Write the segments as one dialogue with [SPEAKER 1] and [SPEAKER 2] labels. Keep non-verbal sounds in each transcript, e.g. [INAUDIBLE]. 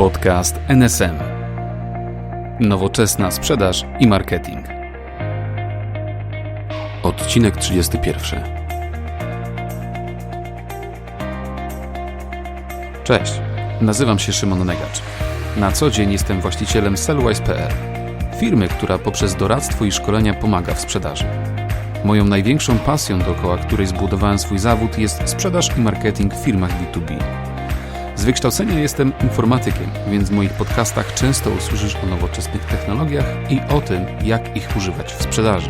[SPEAKER 1] Podcast NSM. Nowoczesna sprzedaż i marketing. Odcinek 31. Cześć, nazywam się Szymon Negacz. Na co dzień jestem właścicielem Sellwise.pl, firmy, która poprzez doradztwo i szkolenia pomaga w sprzedaży. Moją największą pasją, dookoła której zbudowałem swój zawód, jest sprzedaż i marketing w firmach B2B. Z wykształcenia jestem informatykiem, więc w moich podcastach często usłyszysz o nowoczesnych technologiach i o tym, jak ich używać w sprzedaży.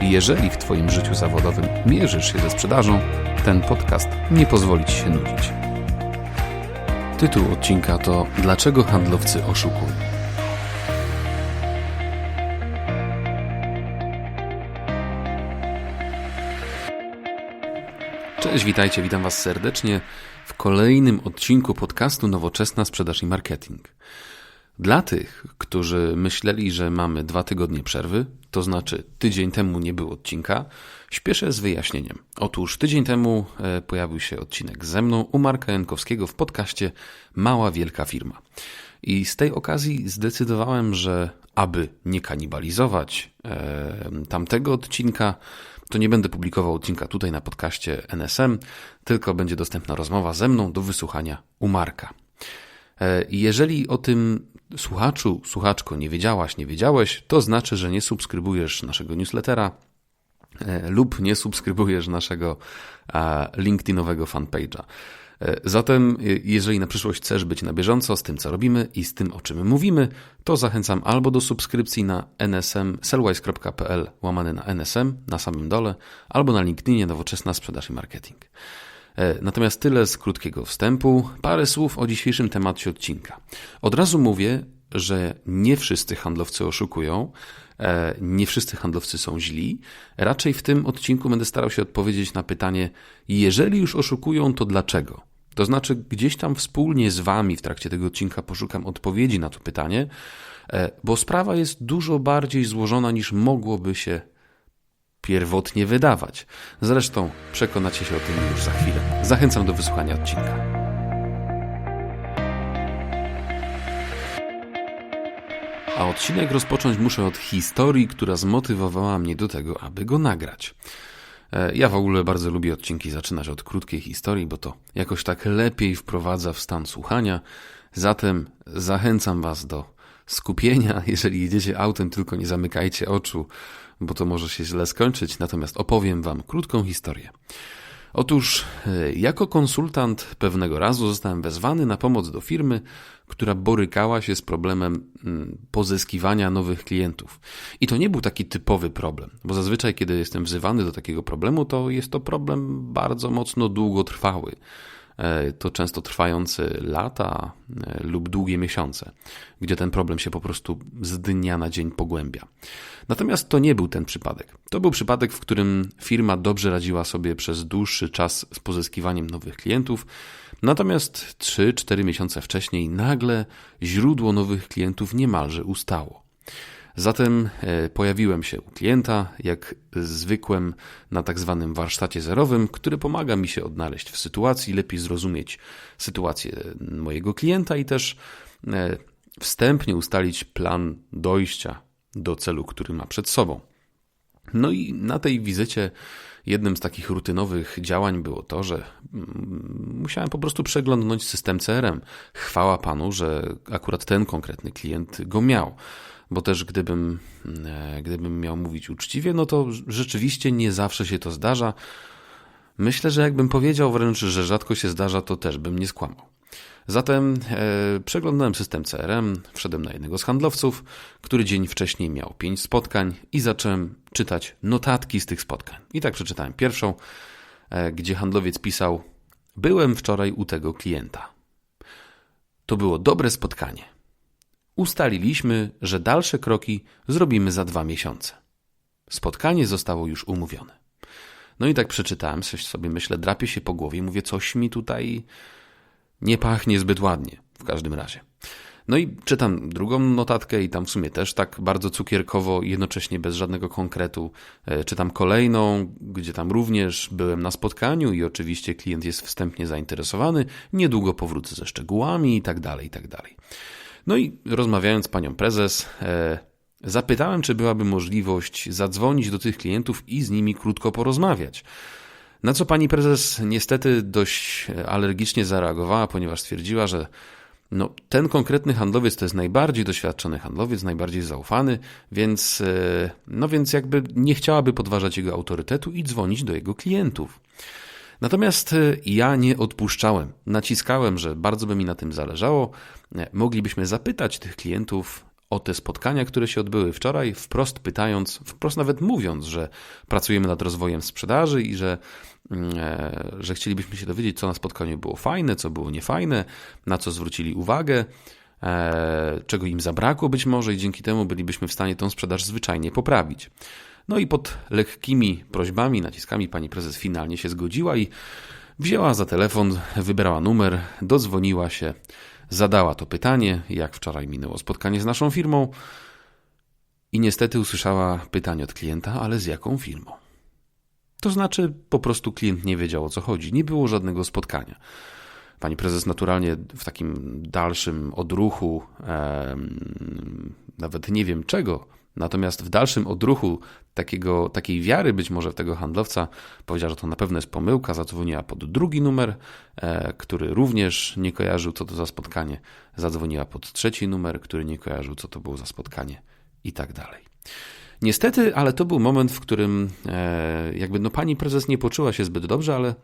[SPEAKER 1] Jeżeli w Twoim życiu zawodowym mierzysz się ze sprzedażą, ten podcast nie pozwoli Ci się nudzić. Tytuł odcinka to Dlaczego handlowcy oszukują? Cześć, witajcie, witam Was serdecznie w kolejnym odcinku podcastu Nowoczesna Sprzedaż i Marketing. Dla tych, którzy myśleli, że mamy dwa tygodnie przerwy, to znaczy tydzień temu nie było odcinka, śpieszę z wyjaśnieniem. Otóż tydzień temu e, pojawił się odcinek ze mną u Marka Jankowskiego w podcaście Mała Wielka Firma. I z tej okazji zdecydowałem, że aby nie kanibalizować e, tamtego odcinka, to nie będę publikował odcinka tutaj na podcaście NSM, tylko będzie dostępna rozmowa ze mną do wysłuchania u Marka. E, jeżeli o tym słuchaczu, słuchaczko nie wiedziałaś, nie wiedziałeś, to znaczy, że nie subskrybujesz naszego newslettera e, lub nie subskrybujesz naszego LinkedInowego fanpage'a. E, zatem, e, jeżeli na przyszłość chcesz być na bieżąco z tym, co robimy i z tym, o czym mówimy, to zachęcam albo do subskrypcji na nsm sellwise.pl łamany na nsm na samym dole, albo na LinkedInie Nowoczesna Sprzedaż i Marketing. E, natomiast tyle z krótkiego wstępu. Parę słów o dzisiejszym temacie odcinka. Od razu mówię, że nie wszyscy handlowcy oszukują, nie wszyscy handlowcy są źli. Raczej w tym odcinku będę starał się odpowiedzieć na pytanie: jeżeli już oszukują, to dlaczego? To znaczy, gdzieś tam wspólnie z Wami w trakcie tego odcinka poszukam odpowiedzi na to pytanie, e, bo sprawa jest dużo bardziej złożona niż mogłoby się pierwotnie wydawać. Zresztą przekonacie się o tym już za chwilę. Zachęcam do wysłuchania odcinka. A odcinek rozpocząć muszę od historii, która zmotywowała mnie do tego, aby go nagrać. E, ja w ogóle bardzo lubię odcinki zaczynać od krótkiej historii, bo to jakoś tak lepiej wprowadza w stan słuchania. Zatem zachęcam Was do skupienia. [LAUGHS] Jeżeli jedziecie autem, tylko nie zamykajcie oczu, bo to może się źle skończyć. Natomiast opowiem Wam krótką historię. Otóż, e, jako konsultant pewnego razu zostałem wezwany na pomoc do firmy, która borykała się z problemem mm, pozyskiwania nowych klientów. I to nie był taki typowy problem, bo zazwyczaj, kiedy jestem wzywany do takiego problemu, to jest to problem bardzo mocno długotrwały. E, to często trwający lata e, lub długie miesiące, gdzie ten problem się po prostu z dnia na dzień pogłębia. Natomiast to nie był ten przypadek. To był przypadek, w którym firma dobrze radziła sobie przez dłuższy czas z pozyskiwaniem nowych klientów, natomiast 3-4 miesiące wcześniej nagle źródło nowych klientów niemalże ustało. Zatem e, pojawiłem się u klienta, jak zwykłem na tak zwanym warsztacie zerowym, który pomaga mi się odnaleźć w sytuacji, lepiej zrozumieć sytuację mojego klienta i też e, wstępnie ustalić plan dojścia do celu, który ma przed sobą. No i na tej wizycie jednym z takich rutynowych działań było to, że mm, musiałem po prostu przeglądnąć system CRM. Chwała Panu, że akurat ten konkretny klient go miał bo też gdybym, e, gdybym miał mówić uczciwie, no to rzeczywiście nie zawsze się to zdarza. Myślę, że jakbym powiedział wręcz, że rzadko się zdarza, to też bym nie skłamał. Zatem e, przeglądałem system CRM, wszedłem na jednego z handlowców, który dzień wcześniej miał pięć spotkań i zacząłem czytać notatki z tych spotkań. I tak przeczytałem pierwszą, e, gdzie handlowiec pisał: Byłem wczoraj u tego klienta. To było dobre spotkanie ustaliliśmy, że dalsze kroki zrobimy za dwa miesiące. Spotkanie zostało już umówione. No i tak przeczytałem, coś sobie myślę, drapię się po głowie, mówię, coś mi tutaj nie pachnie zbyt ładnie, w każdym razie. No i czytam drugą notatkę i tam w sumie też tak bardzo cukierkowo, jednocześnie bez żadnego konkretu. E, czytam kolejną, gdzie tam również byłem na spotkaniu i oczywiście klient jest wstępnie zainteresowany, niedługo powrócę ze szczegółami i tak dalej, i tak dalej. No i rozmawiając z panią prezes, e, zapytałem, czy byłaby możliwość zadzwonić do tych klientów i z nimi krótko porozmawiać. Na co pani prezes niestety dość alergicznie zareagowała, ponieważ stwierdziła, że no, ten konkretny handlowiec to jest najbardziej doświadczony handlowiec, najbardziej zaufany, więc, e, no więc jakby nie chciałaby podważać jego autorytetu i dzwonić do jego klientów. Natomiast e, ja nie odpuszczałem. Naciskałem, że bardzo by mi na tym zależało. E, moglibyśmy zapytać tych klientów o te spotkania, które się odbyły wczoraj, wprost pytając, wprost nawet mówiąc, że pracujemy nad rozwojem sprzedaży i że, mm, e, że chcielibyśmy się dowiedzieć, co na spotkaniu było fajne, co było niefajne, na co zwrócili uwagę, czego im zabrakło być może i dzięki temu bylibyśmy w stanie tą sprzedaż zwyczajnie poprawić. No i pod lekkimi prośbami, naciskami pani prezes finalnie się zgodziła i wzięła za telefon, wybrała numer, dodzwoniła się, zadała to pytanie, jak wczoraj minęło spotkanie z naszą firmą i niestety usłyszała pytanie od klienta, ale z jaką firmą? To znaczy, po prostu klient nie wiedział o co chodzi, nie było żadnego spotkania. Pani prezes naturalnie w takim dalszym odruchu, nawet nie wiem czego, Natomiast w dalszym odruchu takiego, takiej wiary być może tego handlowca powiedziała, że to na pewno jest pomyłka, zadzwoniła pod drugi numer, e, który również nie kojarzył, co to za spotkanie. Zadzwoniła pod trzeci numer, który nie kojarzył, co to było za spotkanie i tak dalej. Niestety, ale to był moment, w którym e, jakby no pani prezes nie poczuła się zbyt dobrze, ale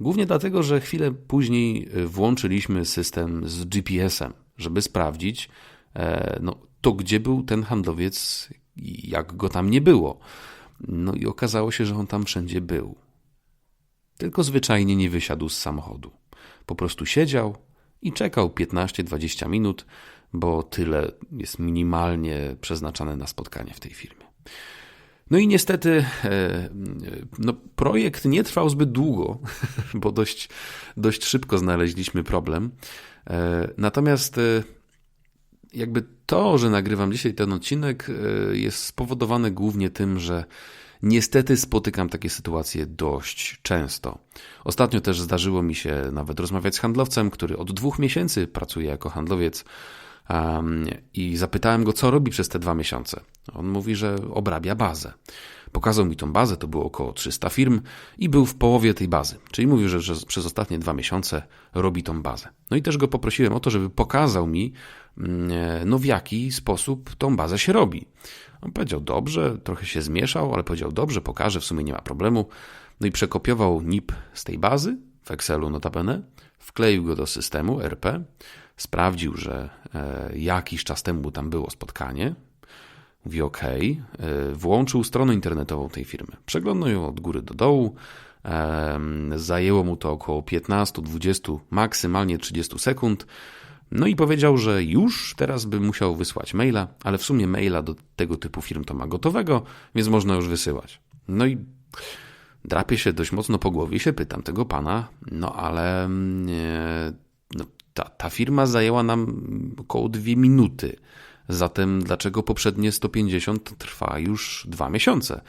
[SPEAKER 1] głównie dlatego, że chwilę później e, włączyliśmy system z GPS-em, żeby sprawdzić, e, no, to gdzie był ten handlowiec, jak go tam nie było. No i okazało się, że on tam wszędzie był. Tylko zwyczajnie nie wysiadł z samochodu. Po prostu siedział i czekał 15-20 minut, bo tyle jest minimalnie przeznaczane na spotkanie w tej firmie. No i niestety e, no, projekt nie trwał zbyt długo, [LAUGHS] bo dość, dość szybko znaleźliśmy problem. E, natomiast e, jakby to, że nagrywam dzisiaj ten odcinek, jest spowodowane głównie tym, że niestety spotykam takie sytuacje dość często. Ostatnio też zdarzyło mi się nawet rozmawiać z handlowcem, który od dwóch miesięcy pracuje jako handlowiec. Um, I zapytałem go, co robi przez te dwa miesiące. On mówi, że obrabia bazę. Pokazał mi tą bazę, to było około 300 firm i był w połowie tej bazy. Czyli mówił, że, że przez ostatnie dwa miesiące robi tą bazę. No i też go poprosiłem o to, żeby pokazał mi, mm, no w jaki sposób tą bazę się robi. On powiedział dobrze, trochę się zmieszał, ale powiedział dobrze, pokażę, w sumie nie ma problemu. No i przekopiował NIP z tej bazy, w Excelu notabene, wkleił go do systemu RP, sprawdził, że e, jakiś czas temu tam było spotkanie, Mówi OK, włączył stronę internetową tej firmy. Przeglądał ją od góry do dołu. Zajęło mu to około 15, 20, maksymalnie 30 sekund. No i powiedział, że już teraz by musiał wysłać maila, ale w sumie maila do tego typu firm to ma gotowego, więc można już wysyłać. No i drapię się dość mocno po głowie i się pytam tego pana, no ale no, ta, ta firma zajęła nam około dwie minuty. Zatem dlaczego poprzednie 150 trwa już dwa miesiące?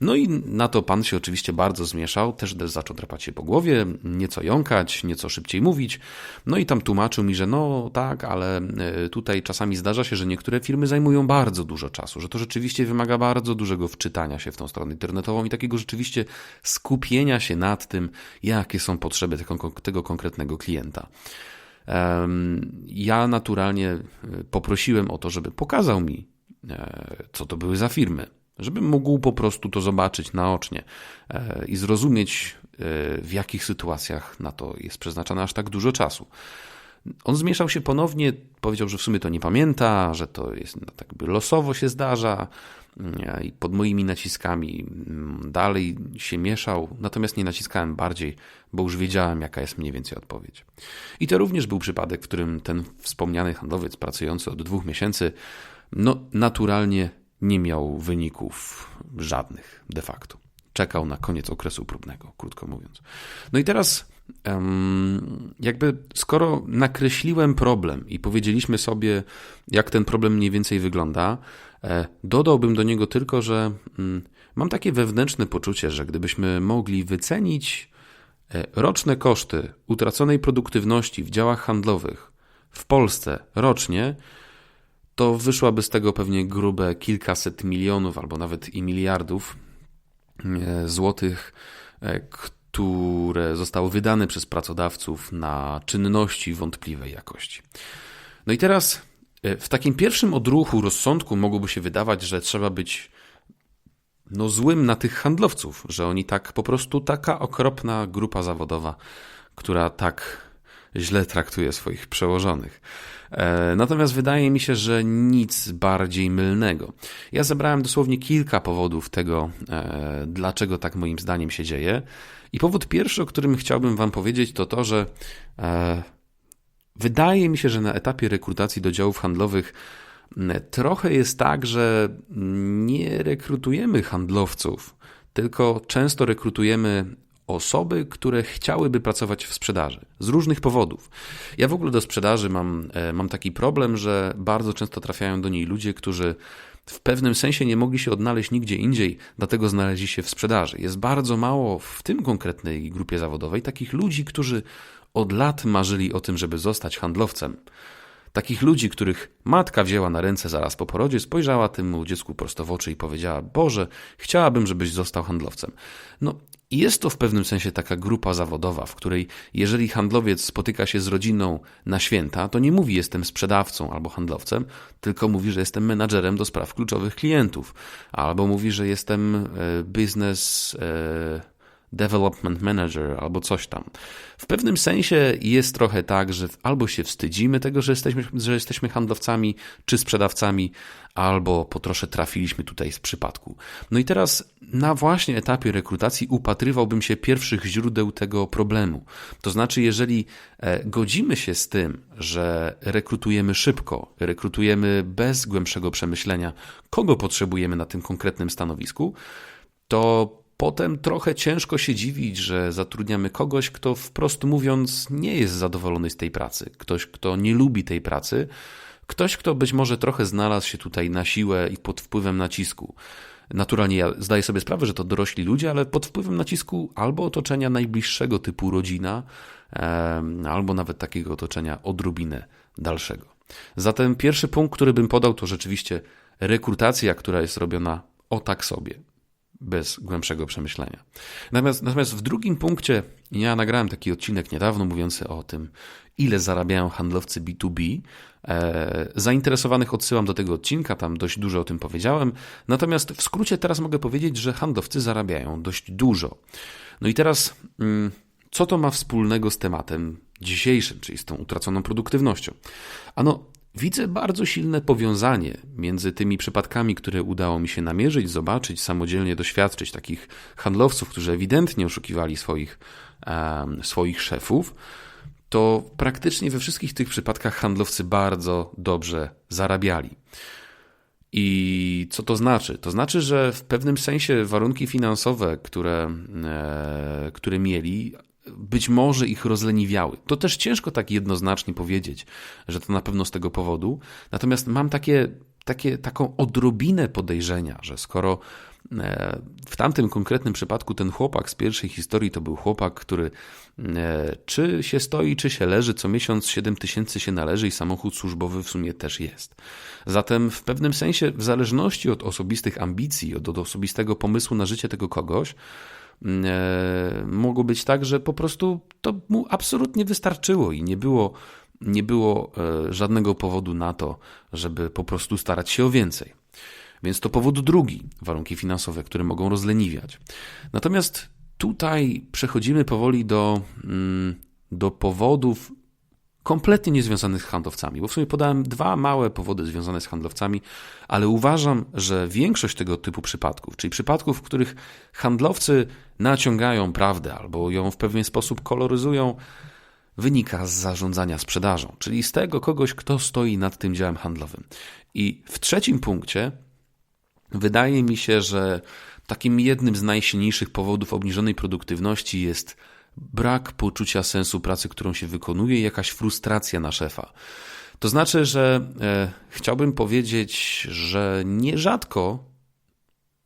[SPEAKER 1] No i na to pan się oczywiście bardzo zmieszał, też zaczął drapać się po głowie, nieco jąkać, nieco szybciej mówić. No i tam tłumaczył mi, że no tak, ale e, tutaj czasami zdarza się, że niektóre firmy zajmują bardzo dużo czasu, że to rzeczywiście wymaga bardzo dużego wczytania się w tą stronę internetową i takiego rzeczywiście skupienia się nad tym, jakie są potrzeby tego, tego konkretnego klienta. Ja naturalnie e, poprosiłem o to, żeby pokazał mi, e, co to były za firmy, żebym mógł po prostu to zobaczyć naocznie e, i zrozumieć, w jakich sytuacjach na to jest przeznaczane aż tak dużo czasu. On zmieszał się ponownie, powiedział, że w sumie to nie pamięta, że to jest no, tak by losowo się zdarza mm, i pod moimi naciskami mm, dalej się mieszał, natomiast nie naciskałem bardziej, bo już wiedziałem, jaka jest mniej więcej odpowiedź. I to również był przypadek, w którym ten wspomniany handlowiec pracujący od dwóch miesięcy, no naturalnie nie miał wyników żadnych de facto. Czekał na koniec okresu próbnego, krótko mówiąc. No i teraz jakby skoro nakreśliłem problem i powiedzieliśmy sobie, jak ten problem mniej więcej wygląda, e, dodałbym do niego tylko, że mm, mam takie wewnętrzne poczucie, że gdybyśmy mogli wycenić e, roczne koszty utraconej produktywności w działach handlowych w Polsce rocznie, to wyszłaby z tego pewnie grube kilkaset milionów albo nawet i miliardów e, złotych, które zostały wydane przez pracodawców na czynności wątpliwej jakości. No i teraz e, w takim pierwszym odruchu rozsądku mogłoby się wydawać, że trzeba być no złym na tych handlowców, że oni tak po prostu taka okropna grupa zawodowa, która tak źle traktuje swoich przełożonych. E, natomiast wydaje mi się, że nic bardziej mylnego. Ja zebrałem dosłownie kilka powodów tego, e, dlaczego tak moim zdaniem się dzieje. I powód pierwszy, o którym chciałbym Wam powiedzieć, to to, że e, wydaje mi się, że na etapie rekrutacji do działów handlowych trochę jest tak, że nie rekrutujemy handlowców, tylko często rekrutujemy osoby, które chciałyby pracować w sprzedaży z różnych powodów. Ja w ogóle do sprzedaży mam, e, mam taki problem, że bardzo często trafiają do niej ludzie, którzy w pewnym sensie nie mogli się odnaleźć nigdzie indziej, dlatego znaleźli się w sprzedaży. Jest bardzo mało w tym konkretnej grupie zawodowej takich ludzi, którzy od lat marzyli o tym, żeby zostać handlowcem. Takich ludzi, których matka wzięła na ręce zaraz po porodzie, spojrzała temu dziecku prosto w oczy i powiedziała: Boże, chciałabym, żebyś został handlowcem. No, jest to w pewnym sensie taka grupa zawodowa, w której jeżeli handlowiec spotyka się z rodziną na święta, to nie mówi jestem sprzedawcą albo handlowcem, tylko mówi, że jestem menadżerem do spraw kluczowych klientów, albo mówi, że jestem e, biznes e, development manager albo coś tam. W pewnym sensie jest trochę tak, że albo się wstydzimy tego, że jesteśmy, że jesteśmy handlowcami czy sprzedawcami, albo po trosze trafiliśmy tutaj z przypadku. No i teraz na właśnie etapie rekrutacji upatrywałbym się pierwszych źródeł tego problemu. To znaczy, jeżeli e, godzimy się z tym, że rekrutujemy szybko, rekrutujemy bez głębszego przemyślenia, kogo potrzebujemy na tym konkretnym stanowisku, to Potem trochę ciężko się dziwić, że zatrudniamy kogoś, kto wprost mówiąc nie jest zadowolony z tej pracy, ktoś, kto nie lubi tej pracy, ktoś, kto być może trochę znalazł się tutaj na siłę i pod wpływem nacisku. Naturalnie ja zdaję sobie sprawę, że to dorośli ludzie, ale pod wpływem nacisku albo otoczenia najbliższego typu rodzina, albo nawet takiego otoczenia odrobinę dalszego. Zatem pierwszy punkt, który bym podał, to rzeczywiście rekrutacja, która jest robiona o tak sobie bez głębszego przemyślenia. Natomiast, natomiast w drugim punkcie ja nagrałem taki odcinek niedawno mówiący o tym, ile zarabiają handlowcy B2B. E, zainteresowanych odsyłam do tego odcinka, tam dość dużo o tym powiedziałem. Natomiast w skrócie teraz mogę powiedzieć, że handlowcy zarabiają dość dużo. No i teraz, mm, co to ma wspólnego z tematem dzisiejszym, czyli z tą utraconą produktywnością? Ano, Widzę bardzo silne powiązanie między tymi przypadkami, które udało mi się namierzyć, zobaczyć, samodzielnie doświadczyć takich handlowców, którzy ewidentnie oszukiwali swoich, um, swoich szefów. To praktycznie we wszystkich tych przypadkach handlowcy bardzo dobrze zarabiali. I co to znaczy? To znaczy, że w pewnym sensie warunki finansowe, które, e, które mieli, być może ich rozleniwiały. To też ciężko tak jednoznacznie powiedzieć, że to na pewno z tego powodu. Natomiast mam takie, takie, taką odrobinę podejrzenia, że skoro e, w tamtym konkretnym przypadku ten chłopak z pierwszej historii to był chłopak, który e, czy się stoi, czy się leży, co miesiąc 7 tysięcy się należy i samochód służbowy w sumie też jest. Zatem w pewnym sensie, w zależności od osobistych ambicji, od osobistego pomysłu na życie tego kogoś, mogło być tak, że po prostu to mu absolutnie wystarczyło i nie było, nie było e, żadnego powodu na to, żeby po prostu starać się o więcej. Więc to powód drugi, warunki finansowe, które mogą rozleniwiać. Natomiast tutaj przechodzimy powoli do, mm, do powodów kompletnie niezwiązanych z handlowcami, bo w sumie podałem dwa małe powody związane z handlowcami, ale uważam, że większość tego typu przypadków, czyli przypadków, w których handlowcy naciągają prawdę albo ją w pewien sposób koloryzują, wynika z zarządzania sprzedażą, czyli z tego kogoś, kto stoi nad tym działem handlowym. I w trzecim punkcie wydaje mi się, że takim jednym z najsilniejszych powodów obniżonej produktywności jest brak poczucia sensu pracy, którą się wykonuje, jakaś frustracja na szefa. To znaczy, że e, chciałbym powiedzieć, że nierzadko,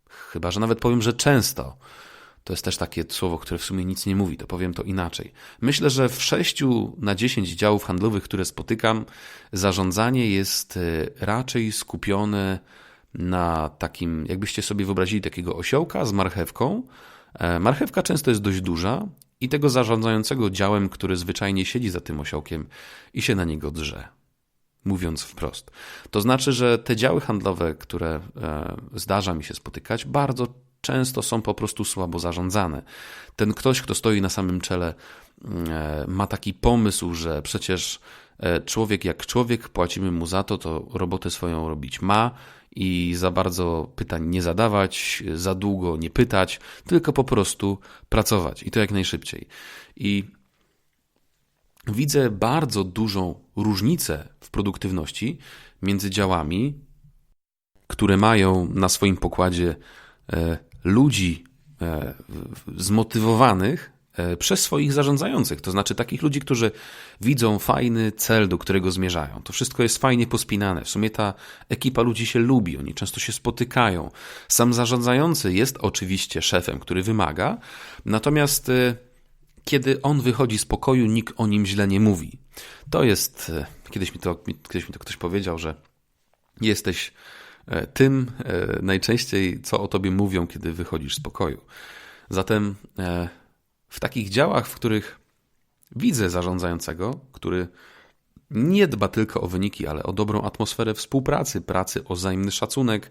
[SPEAKER 1] chyba że nawet powiem, że często, to jest też takie słowo, które w sumie nic nie mówi, to powiem to inaczej. Myślę, że w 6 na 10 działów handlowych, które spotykam, zarządzanie jest e, raczej skupione na takim, jakbyście sobie wyobrazili takiego osiołka z marchewką. E, marchewka często jest dość duża i tego zarządzającego działem, który zwyczajnie siedzi za tym osiołkiem i się na niego drze. Mówiąc wprost. To znaczy, że te działy handlowe, które e, zdarza mi się spotykać, bardzo często są po prostu słabo zarządzane. Ten ktoś, kto stoi na samym czele, e, ma taki pomysł, że przecież człowiek jak człowiek, płacimy mu za to, to robotę swoją robić ma i za bardzo pytań nie zadawać, za długo nie pytać, tylko po prostu pracować i to jak najszybciej. I widzę bardzo dużą różnicę w produktywności między działami, które mają na swoim pokładzie e, ludzi e, zmotywowanych przez swoich zarządzających, to znaczy takich ludzi, którzy widzą fajny cel, do którego zmierzają. To wszystko jest fajnie pospinane. W sumie ta ekipa ludzi się lubi, oni często się spotykają. Sam zarządzający jest oczywiście szefem, który wymaga, natomiast e, kiedy on wychodzi z pokoju, nikt o nim źle nie mówi. To jest, e, kiedyś mi to, kiedyś mi to ktoś powiedział, że jesteś tym najczęściej, co o tobie mówią, kiedy wychodzisz z pokoju. Zatem w takich działach, w których widzę zarządzającego, który nie dba tylko o wyniki, ale o dobrą atmosferę współpracy, pracy, o wzajemny szacunek,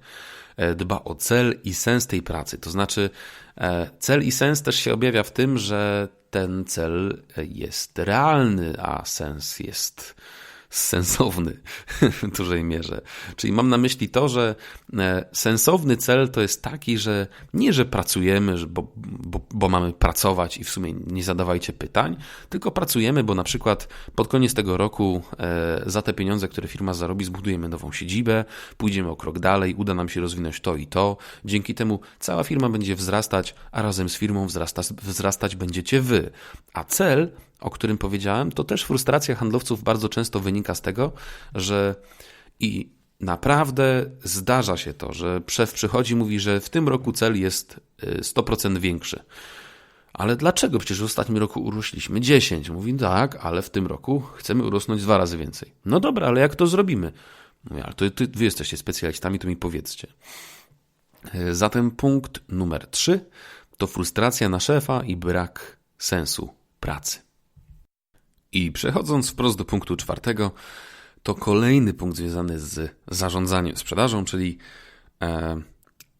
[SPEAKER 1] e, dba o cel i sens tej pracy. To znaczy, e, cel i sens też się objawia w tym, że ten cel jest realny, a sens jest sensowny [LAUGHS] w dużej mierze. Czyli mam na myśli to, że e, sensowny cel to jest taki, że nie, że pracujemy, bo, bo, bo mamy pracować i w sumie nie zadawajcie pytań, tylko pracujemy, bo na przykład pod koniec tego roku e, za te pieniądze, które firma zarobi, zbudujemy nową siedzibę, pójdziemy o krok dalej, uda nam się rozwinąć to i to. Dzięki temu cała firma będzie wzrastać, a razem z firmą wzrasta, wzrastać będziecie wy. A cel o którym powiedziałem, to też frustracja handlowców bardzo często wynika z tego, że i naprawdę zdarza się to, że szef przychodzi i mówi, że w tym roku cel jest 100% y, większy. Ale dlaczego? Przecież w ostatnim roku urośliśmy 10. Mówi, tak, ale w tym roku chcemy urosnąć dwa razy więcej. No dobra, ale jak to zrobimy? Mówię, ale to ty, wy jesteście specjalistami, to mi powiedzcie. Y, zatem punkt numer 3 to frustracja na szefa i brak sensu pracy. I przechodząc wprost do punktu czwartego, to kolejny punkt związany z zarządzaniem sprzedażą, czyli e,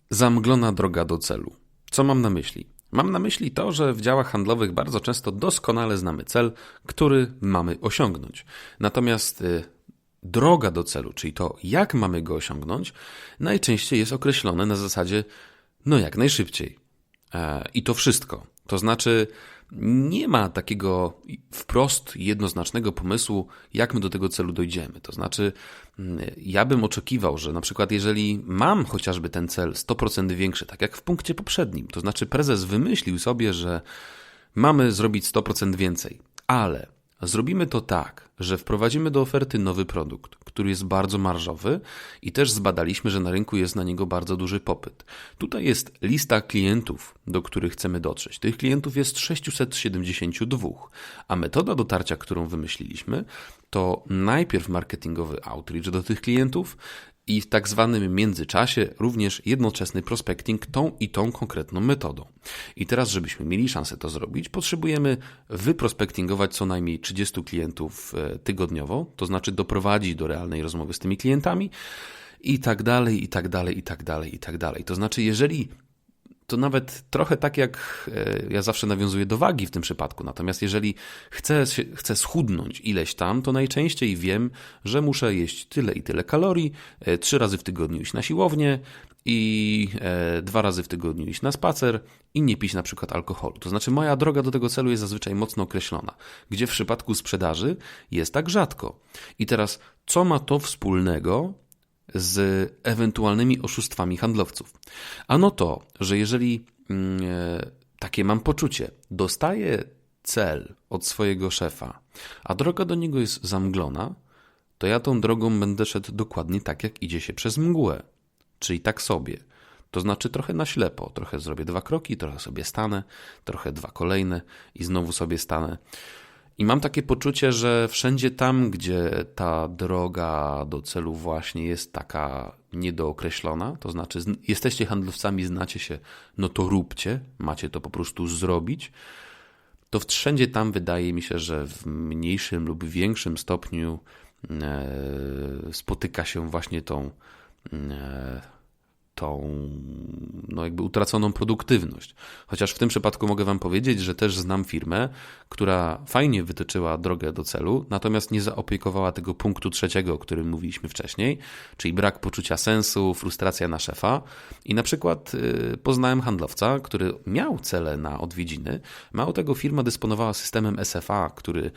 [SPEAKER 1] zamglona droga do celu. Co mam na myśli? Mam na myśli to, że w działach handlowych bardzo często doskonale znamy cel, który mamy osiągnąć. Natomiast e, droga do celu, czyli to, jak mamy go osiągnąć, najczęściej jest określone na zasadzie no jak najszybciej. E, I to wszystko. To znaczy, nie ma takiego wprost jednoznacznego pomysłu, jak my do tego celu dojdziemy. To znaczy, mm, ja bym oczekiwał, że na przykład, jeżeli mam chociażby ten cel 100% większy, tak jak w punkcie poprzednim, to znaczy prezes wymyślił sobie, że mamy zrobić 100% więcej, ale zrobimy to tak, że wprowadzimy do oferty nowy produkt, który jest bardzo marżowy i też zbadaliśmy, że na rynku jest na niego bardzo duży popyt. Tutaj jest lista klientów, do których chcemy dotrzeć. Tych klientów jest 672, a metoda dotarcia, którą wymyśliliśmy, to najpierw marketingowy outreach do tych klientów, i w tak zwanym międzyczasie również jednoczesny prospecting tą i tą konkretną metodą. I teraz, żebyśmy mieli szansę to zrobić, potrzebujemy wyprospektingować co najmniej 30 klientów e, tygodniowo, to znaczy doprowadzić do realnej rozmowy z tymi klientami i tak dalej, i tak dalej, i tak dalej, i tak dalej. To znaczy, jeżeli to nawet trochę tak jak e, ja zawsze nawiązuję do wagi w tym przypadku. Natomiast jeżeli chcę, chcę schudnąć ileś tam, to najczęściej wiem, że muszę jeść tyle i tyle kalorii, e, trzy razy w tygodniu iść na siłownię i e, dwa razy w tygodniu iść na spacer i nie pić na przykład alkoholu. To znaczy moja droga do tego celu jest zazwyczaj mocno określona, gdzie w przypadku sprzedaży jest tak rzadko. I teraz co ma to wspólnego z ewentualnymi oszustwami handlowców. Ano to, że jeżeli mm, e, takie mam poczucie, dostaję cel od swojego szefa, a droga do niego jest zamglona, to ja tą drogą będę szedł dokładnie tak, jak idzie się przez mgłę, czyli tak sobie. To znaczy trochę na ślepo, trochę zrobię dwa kroki, trochę sobie stanę, trochę dwa kolejne i znowu sobie stanę. I mam takie poczucie, że wszędzie tam, gdzie ta droga do celu właśnie jest taka niedookreślona, to znaczy jesteście handlowcami, znacie się, no to róbcie, macie to po prostu zrobić, to wszędzie tam wydaje mi się, że w mniejszym lub większym stopniu e, spotyka się właśnie tą e, tą no jakby utraconą produktywność. Chociaż w tym przypadku mogę Wam powiedzieć, że też znam firmę, która fajnie wytyczyła drogę do celu, natomiast nie zaopiekowała tego punktu trzeciego, o którym mówiliśmy wcześniej, czyli brak poczucia sensu, frustracja na szefa. I na przykład y, poznałem handlowca, który miał cele na odwiedziny. Mało tego, firma dysponowała systemem SFA, który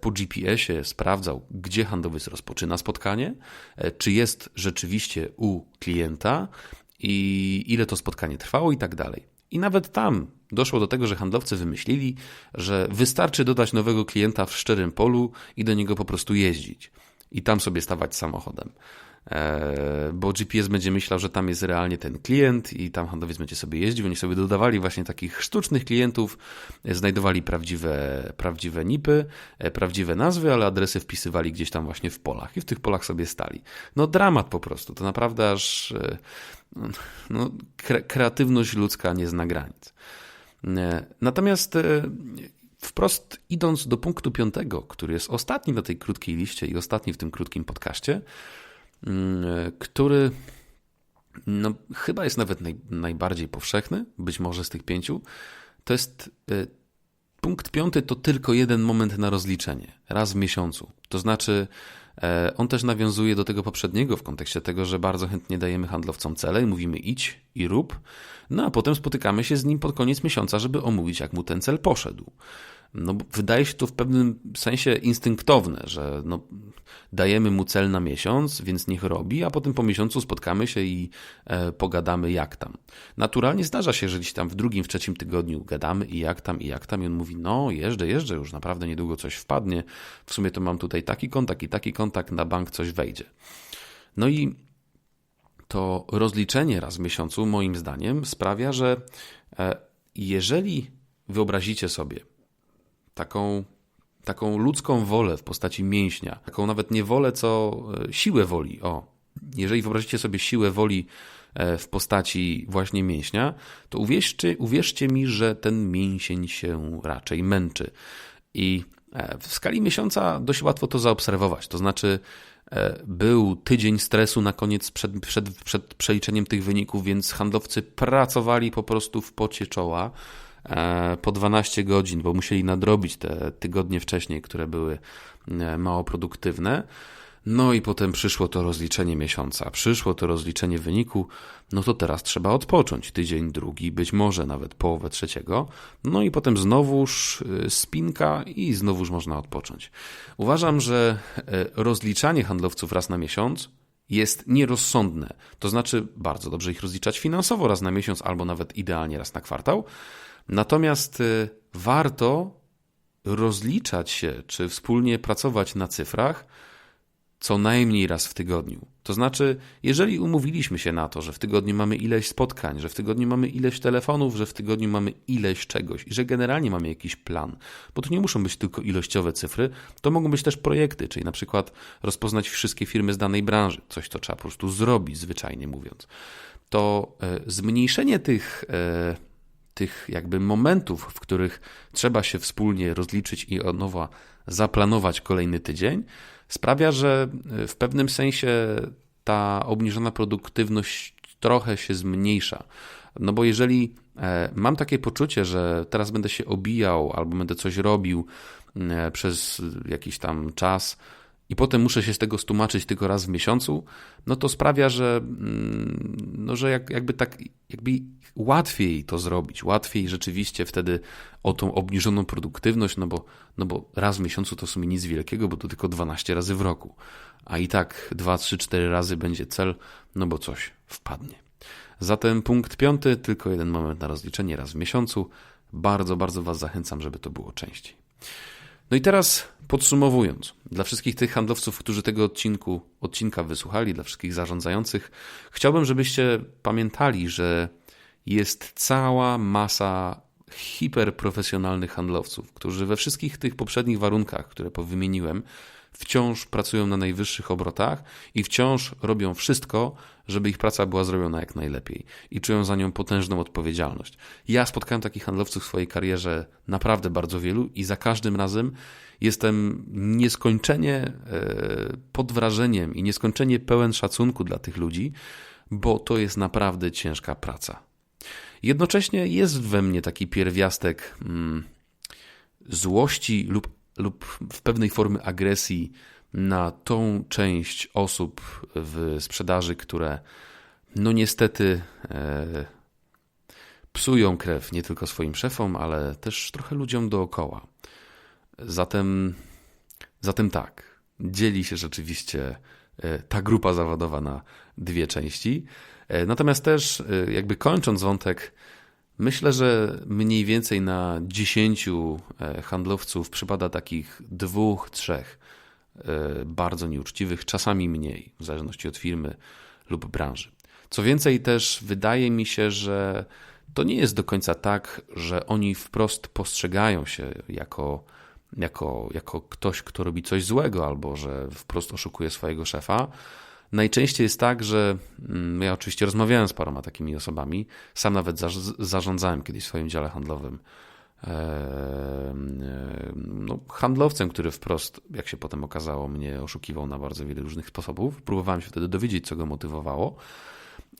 [SPEAKER 1] po GPS-ie sprawdzał, gdzie handlowiec rozpoczyna spotkanie, e, czy jest rzeczywiście u klienta i ile to spotkanie trwało i tak dalej. I nawet tam doszło do tego, że handlowcy wymyślili, że wystarczy dodać nowego klienta w szczerym polu i do niego po prostu jeździć. I tam sobie stawać samochodem. E, bo GPS będzie myślał, że tam jest realnie ten klient i tam handlowiec będzie sobie jeździł. Oni sobie dodawali właśnie takich sztucznych klientów, e, znajdowali prawdziwe, prawdziwe nipy, e, prawdziwe nazwy, ale adresy wpisywali gdzieś tam właśnie w polach i w tych polach sobie stali. No dramat po prostu, to naprawdę aż no, kreatywność ludzka nie zna granic. Natomiast wprost idąc do punktu piątego, który jest ostatni na tej krótkiej liście i ostatni w tym krótkim podcaście, który no, chyba jest nawet naj, najbardziej powszechny, być może z tych pięciu. To jest y, punkt piąty, to tylko jeden moment na rozliczenie, raz w miesiącu. To znaczy, e, on też nawiązuje do tego poprzedniego w kontekście tego, że bardzo chętnie dajemy handlowcom cele i mówimy idź i rób, no a potem spotykamy się z nim pod koniec miesiąca, żeby omówić, jak mu ten cel poszedł. No, wydaje się to w pewnym sensie instynktowne, że no, dajemy mu cel na miesiąc, więc niech robi, a potem po miesiącu spotkamy się i e, pogadamy jak tam. Naturalnie zdarza się, że gdzieś tam w drugim, w trzecim tygodniu gadamy i jak tam, i jak tam, i on mówi, no jeżdżę, jeżdżę, już naprawdę niedługo coś wpadnie, w sumie to mam tutaj taki kontakt i taki kontakt, na bank coś wejdzie. No i to rozliczenie raz w miesiącu, moim zdaniem, sprawia, że e, jeżeli wyobrazicie sobie, taką, taką ludzką wolę w postaci mięśnia, taką nawet nie wolę, co e, siłę woli. O, jeżeli wyobrazicie sobie siłę woli e, w postaci właśnie mięśnia, to uwierzcie, uwierzcie mi, że ten mięsień się raczej męczy. I e, w skali miesiąca dość łatwo to zaobserwować. To znaczy, był tydzień stresu na koniec przed, przed, przed przeliczeniem tych wyników, więc handlowcy pracowali po prostu w pocie czoła po 12 godzin, bo musieli nadrobić te tygodnie wcześniej, które były e, mało produktywne. No i potem przyszło to rozliczenie miesiąca, przyszło to rozliczenie wyniku, no to teraz trzeba odpocząć tydzień drugi, być może nawet połowę trzeciego, no i potem znowuż e, spinka i znowuż można odpocząć. Uważam, że rozliczanie handlowców raz na miesiąc jest nierozsądne. To znaczy bardzo dobrze ich rozliczać finansowo raz na miesiąc albo nawet idealnie raz na kwartał, Natomiast y, warto rozliczać się, czy wspólnie pracować na cyfrach co najmniej raz w tygodniu. To znaczy, jeżeli umówiliśmy się na to, że w tygodniu mamy ileś spotkań, że w tygodniu mamy ileś telefonów, że w tygodniu mamy ileś czegoś i że generalnie mamy jakiś plan, bo to nie muszą być tylko ilościowe cyfry, to mogą być też projekty, czyli na przykład rozpoznać wszystkie firmy z danej branży, coś to trzeba po prostu zrobić, zwyczajnie mówiąc. To e, zmniejszenie tych e, tych jakby momentów, w których trzeba się wspólnie rozliczyć i od nowa zaplanować kolejny tydzień, sprawia, że e, w pewnym sensie ta obniżona produktywność trochę się zmniejsza. No bo jeżeli e, mam takie poczucie, że teraz będę się obijał albo będę coś robił e, przez jakiś tam czas, i potem muszę się z tego stłumaczyć tylko raz w miesiącu, no to sprawia, że, mm, no, że jak, jakby tak, jakby łatwiej to zrobić, łatwiej rzeczywiście wtedy o tą obniżoną produktywność, no bo, no bo raz w miesiącu to w sumie nic wielkiego, bo to tylko 12 razy w roku, a i tak 2, 3, 4 razy będzie cel, no bo coś wpadnie. Zatem punkt piąty, tylko jeden moment na rozliczenie raz w miesiącu. bardzo, bardzo Was zachęcam, żeby to było częściej. No i teraz podsumowując, dla wszystkich tych handlowców, którzy tego odcinku, odcinka wysłuchali, dla wszystkich zarządzających, chciałbym, żebyście pamiętali, że jest cała masa hiperprofesjonalnych handlowców, którzy we wszystkich tych poprzednich warunkach, które powymieniłem, wciąż pracują na najwyższych obrotach i wciąż robią wszystko, żeby ich praca była zrobiona jak najlepiej i czują za nią potężną odpowiedzialność. Ja spotkałem takich handlowców w swojej karierze naprawdę bardzo wielu i za każdym razem jestem nieskończenie e, pod wrażeniem i nieskończenie pełen szacunku dla tych ludzi, bo to jest naprawdę ciężka praca. Jednocześnie jest we mnie taki pierwiastek hmm, złości lub, lub w pewnej formy agresji na tą część osób w sprzedaży, które no niestety e, psują krew nie tylko swoim szefom, ale też trochę ludziom dookoła. Zatem, zatem tak, dzieli się rzeczywiście e, ta grupa zawodowa na dwie części. E, natomiast też, e, jakby kończąc wątek, myślę, że mniej więcej na dziesięciu e, handlowców przypada takich dwóch, trzech bardzo nieuczciwych, czasami mniej, w zależności od firmy lub branży. Co więcej, też wydaje mi się, że to nie jest do końca tak, że oni wprost postrzegają się jako, jako, jako ktoś, kto robi coś złego, albo że wprost oszukuje swojego szefa Najczęściej jest tak, że mm, ja oczywiście rozmawiałem z paroma takimi osobami, sam nawet zarządzałem kiedyś w swoim dziale handlowym no, handlowcem, który wprost, jak się potem okazało, mnie oszukiwał na bardzo wiele różnych sposobów. Próbowałem się wtedy dowiedzieć, co go motywowało.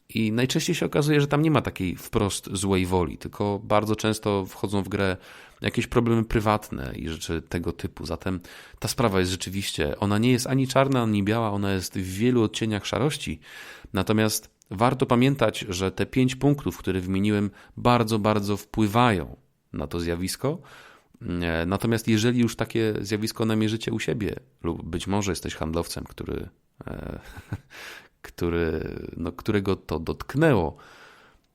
[SPEAKER 1] I najczęściej się okazuje, że tam nie ma takiej wprost złej woli, tylko bardzo często wchodzą w grę jakieś problemy prywatne i rzeczy tego typu. Zatem ta sprawa jest rzeczywiście, ona nie jest ani czarna, ani biała, ona jest w wielu odcieniach szarości. Natomiast warto pamiętać, że te pięć punktów, które wymieniłem, bardzo, bardzo wpływają na to zjawisko. E, natomiast jeżeli już takie zjawisko namierzycie u siebie, lub być może jesteś handlowcem, który, e, [LAUGHS] który, no, którego to dotknęło,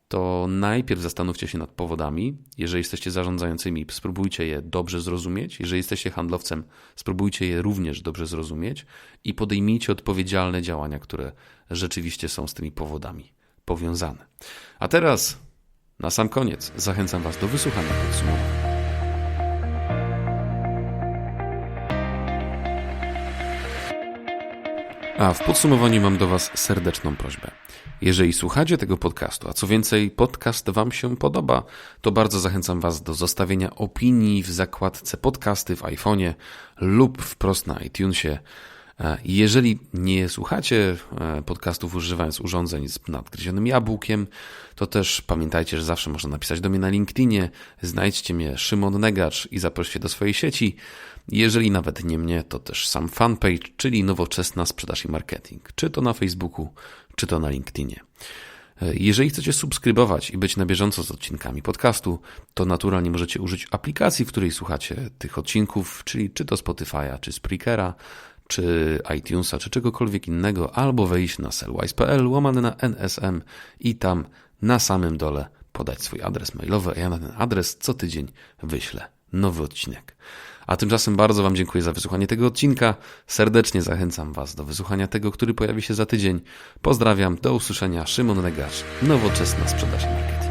[SPEAKER 1] to najpierw zastanówcie się nad powodami. Jeżeli jesteście zarządzającymi, spróbujcie je dobrze zrozumieć. Jeżeli jesteście handlowcem, spróbujcie je również dobrze zrozumieć i podejmijcie odpowiedzialne działania, które rzeczywiście są z tymi powodami powiązane. A teraz, na sam koniec, zachęcam Was do wysłuchania podsumowania. A w podsumowaniu mam do Was serdeczną prośbę. Jeżeli słuchacie tego podcastu, a co więcej, podcast Wam się podoba, to bardzo zachęcam Was do zostawienia opinii w zakładce podcasty w iPhone'ie lub wprost na iTunesie. E, jeżeli nie słuchacie e, podcastów używając urządzeń z nadgryzionym jabłkiem, to też pamiętajcie, że zawsze można napisać do mnie na LinkedInie, znajdźcie mnie Szymon Negacz i zaproście do swojej sieci. Jeżeli nawet nie mnie, to też sam fanpage, czyli nowoczesna sprzedaż i marketing, czy to na Facebooku, czy to na LinkedInie. E, jeżeli chcecie subskrybować i być na bieżąco z odcinkami podcastu, to naturalnie możecie użyć aplikacji, w której słuchacie tych odcinków, czyli czy to Spotify'a, czy Spreakera, czy iTunesa, czy czegokolwiek innego, albo wejść na sellwise.pl, łamany na NSM i tam na samym dole podać swój adres mailowy, a ja na ten adres co tydzień wyślę nowy odcinek. A tymczasem bardzo Wam dziękuję za wysłuchanie tego odcinka. Serdecznie zachęcam Was do wysłuchania tego, który pojawi się za tydzień. Pozdrawiam, do usłyszenia. Szymon Legarz, Nowoczesna Sprzedaż Marketing.